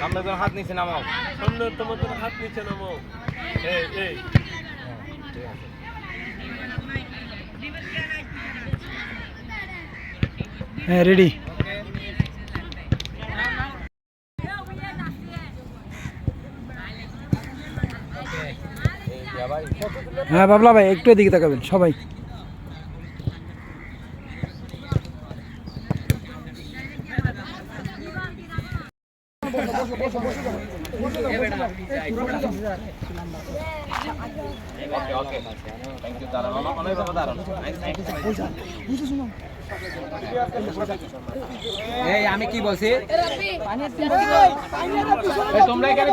সামনে তোর হাত নিচে নামাও। সামনে তোমাদের হাত নিচে নামো এই এই। হ্যাঁ রেডি হ্যাঁ বাবলা ভাই একটু এদিকে তাকাবেন সবাই। আমি কি বলছি? তোমরা এখানে